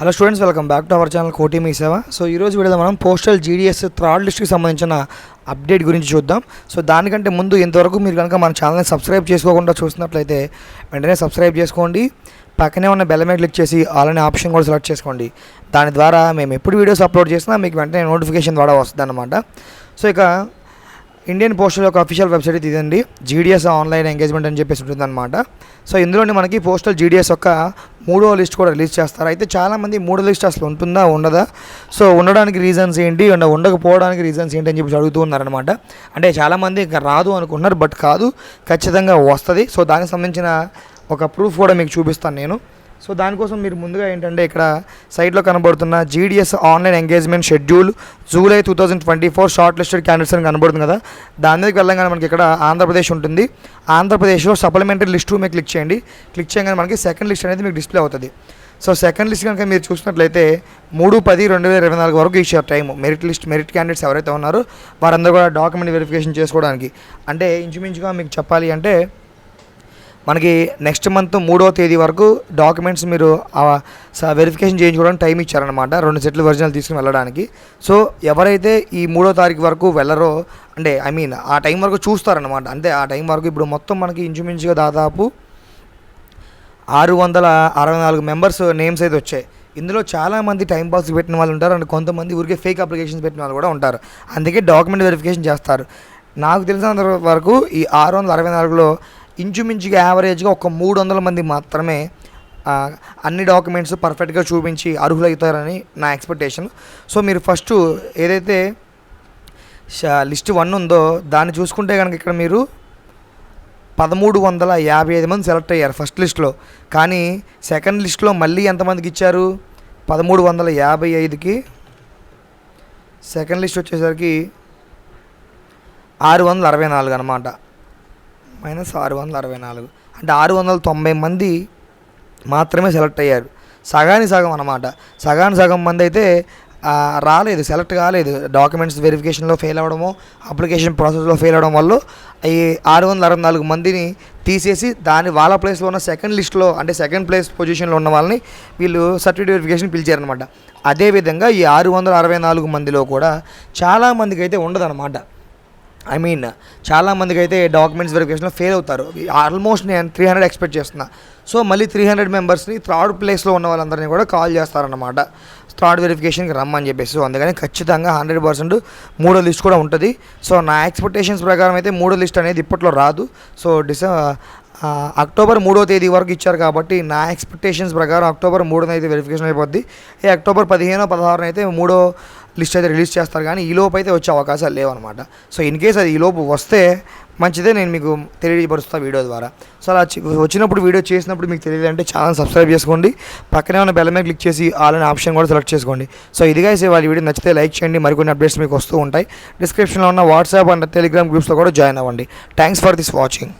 Hello students welcome back to our channel కోటి మీ సేవ సో ఈరోజు వీడియోలో మనం పోస్టల్ జీడిఎస్ థర్డ్ లిస్ట్కి సంబంధించిన అప్డేట్ గురించి చూద్దాం. సో దానికంటే ముందు ఇంతవరకు మీరు కనుక మన ఛానల్ని సబ్స్క్రైబ్ చేసుకోకుండా చూసినట్లయితే వెంటనే సబ్స్క్రైబ్ చేసుకోండి. పక్కనే ఉన్న బెల్ మీద క్లిక్ చేసి ఆల్ అనే ఆప్షన్ కూడా సెలెక్ట్ చేసుకోండి. దాని ద్వారా మేము ఎప్పుడు వీడియోస్ అప్లోడ్ చేసినా మీకు వెంటనే నోటిఫికేషన్ ద్వారా వస్తుందన్నమాట. సో ఇక ఇండియన్ పోస్టల్ యొక్క అఫీషియల్ వెబ్సైట్ ఇది ఇదండి జీడిఎస్ ఆన్లైన్ ఎంగేజ్మెంట్ అని చెప్పేసి ఉంటుందన్నమాట. సో ఇందులోనే మనకి పోస్టల్ జీడిఎస్ యొక్క మూడో లిస్ట్ కూడా రిలీజ్ చేస్తారు. అయితే చాలామంది మూడో లిస్ట్ అసలు ఉంటుందా ఉండదా? సో ఉండడానికి రీజన్స్ ఏంటి? అండ్ ఉండకపోవడానికి రీజన్స్ ఏంటి అని చెప్పి అడుగుతూ ఉన్నారనమాట అంటే చాలామంది ఇంకా రాదు అనుకున్నారు బట్ కాదు ఖచ్చితంగా వస్తుంది. సో దానికి సంబంధించిన ఒక ప్రూఫ్ కూడా మీకు చూపిస్తాను నేను. సో దానికోసం మీరు ముందుగా ఏంటంటే ఇక్కడ సైట్లో కనబడుతున్న GDS online engagement schedule July two thousand twenty four shortlisted candidates అని కనబడుతుంది కదా. దాని మీదకి వెళ్ళగానే మనకి ఇక్కడ ఆంధ్రప్రదేశ్ ఉంటుంది. ఆంధ్రప్రదేశ్లో సప్లిమెంటరీ లిస్టు మీరు క్లిక్ చేయండి. క్లిక్ చేయగానే మనకి సెకండ్ లిస్ట్ అనేది మీకు డిస్ప్లే అవుతుంది. సో సెకండ్ లిస్ట్ కనుక మీరు చూసినట్లయితే మూడు పది రెండు వేల ఇరవై నాలుగు వరకు ఇచ్చారు time merit list merit candidates ఎవరైతే ఉన్నారో వారందరూ కూడా డాక్యుమెంట్ వెరిఫికేషన్ చేసుకోవడానికి. అంటే ఇంచుమించుగా మీకు చెప్పాలి అంటే మనకి నెక్స్ట్ మంత్ మూడో తేదీ వరకు డాక్యుమెంట్స్ మీరు వెరిఫికేషన్ చేయించుకోవడానికి టైం ఇచ్చారనమాట రెండు సెట్లు ఒరిజినల్ తీసుకుని వెళ్ళడానికి. సో ఎవరైతే ఈ మూడో తారీఖు వరకు వెళ్ళరో అంటే ఐ మీన్ ఆ టైం వరకు చూస్తారనమాట అంటే ఆ టైం వరకు ఇప్పుడు మొత్తం మనకి ఇంచుమించుగా దాదాపు ఆరు వందల అరవై నాలుగు మెంబర్స్ నేమ్స్ అయితే వచ్చాయి. ఇందులో చాలామంది టైం పాస్ పెట్టిన వాళ్ళు ఉంటారు అండ్ కొంతమంది ఊరికే ఫేక్ అప్లికేషన్స్ పెట్టిన వాళ్ళు కూడా ఉంటారు. అందుకే డాక్యుమెంట్ వెరిఫికేషన్ చేస్తారు. నాకు తెలిసినంత వరకు ఈ ఆరు వందల అరవై నాలుగులో ఇంచుమించుగా యావరేజ్గా ఒక మూడు వందల మంది మాత్రమే అన్ని డాక్యుమెంట్స్ పర్ఫెక్ట్గా చూపించి అర్హులవుతారని నా ఎక్స్పెక్టేషన్. సో మీరు ఫస్ట్ ఏదైతే లిస్ట్ వన్ ఉందో దాన్ని చూసుకుంటే కనుక ఇక్కడ మీరు పదమూడు వందల యాభై ఐదు మంది సెలెక్ట్ అయ్యారు ఫస్ట్ లిస్ట్లో. కానీ సెకండ్ లిస్ట్లో మళ్ళీ ఎంతమందికి ఇచ్చారు? పదమూడు వందల యాభై ఐదుకి. సెకండ్ లిస్ట్ వచ్చేసరికి ఆరు వందల అరవై నాలుగు అనమాట మైనస్ ఆరు వందల అరవై నాలుగు అంటే ఆరు వందల తొంభై మంది మాత్రమే సెలెక్ట్ అయ్యారు. సగాని సగం అనమాట సగాని సగం మంది అయితే రాలేదు. సెలెక్ట్ కాలేదు. డాక్యుమెంట్స్ వెరిఫికేషన్లో ఫెయిల్ అవ్వడమో అప్లికేషన్ ప్రాసెస్లో ఫెయిల్ అవ్వడం వల్ల ఈ ఆరు వందల అరవై నాలుగు మందిని తీసేసి దాని వాళ్ళ ప్లేస్లో ఉన్న సెకండ్ లిస్ట్లో అంటే సెకండ్ ప్లేస్ పొజిషన్లో ఉన్న వాళ్ళని వీళ్ళు సర్టిఫికేట్ వెరిఫికేషన్ పిలిచారనమాట అదేవిధంగా ఈ ఆరు వందల అరవై నాలుగు మందిలో కూడా చాలామందికి అయితే ఉండదన్నమాట. ఐ మీన్ చాలామందికి అయితే డాక్యుమెంట్స్ వెరిఫికేషన్లో ఫెయిల్ అవుతారు. ఆల్మోస్ట్ నేను త్రీ హండ్రెడ్ ఎక్స్పెక్ట్ చేస్తున్నా. సో మళ్ళీ త్రీ హండ్రెడ్ మెంబర్స్ని థర్డ్ ప్లేస్లో ఉన్న వాళ్ళందరినీ కూడా కాల్ చేస్తారన్నమాట. థర్డ్ వెరిఫికేషన్కి రమ్మని చెప్పేసి. సో అందుకని ఖచ్చితంగా హండ్రెడ్ పర్సెంట్ మూడో లిస్ట్ కూడా ఉంటుంది. సో నా ఎక్స్పెక్టేషన్స్ ప్రకారం అయితే మూడో లిస్ట్ అనేది ఇప్పట్లో రాదు. సో డిస అక్టోబర్ మూడో తేదీ వరకు ఇచ్చారు కాబట్టి నా ఎక్స్పెక్టేషన్స్ ప్రకారం అక్టోబర్ మూడున అయితే వెరిఫికేషన్ అయిపోద్ది. ఈ అక్టోబర్ పదిహేనో పదహారున అయితే మూడో లిస్ట్ అయితే రిలీజ్ చేస్తారు కానీ ఈ లోపు అయితే వచ్చే అవకాశాలు లేవన్నమాట. సో ఇన్ కేస్ అది ఈ లోపు వస్తే మంచిదే నేను మీకు తెలియపరుస్తాను వీడియో ద్వారా. సో అలా వచ్చినప్పుడు వీడియో చేసినప్పుడు మీకు తెలియదంటే ఛానల్ సబ్స్క్రైబ్ చేసుకోండి. పక్కనే ఉన్న బెల్ మీద క్లిక్ చేసి ఆల్ అనే ఆప్షన్ కూడా సెలెక్ట్ చేసుకోండి. సో ఇదిగా అయితే వాళ్ళ వీడియో నచ్చితే లైక్ చేయండి. మరికొన్ని అప్డేట్స్ మీకు వస్తూ ఉంటాయి. డిస్క్రిప్షన్లో ఉన్న వాట్సాప్ అండ్ టెలిగ్రామ్ గ్రూప్స్లో కూడా జాయిన్ అవ్వండి. Thanks for this watching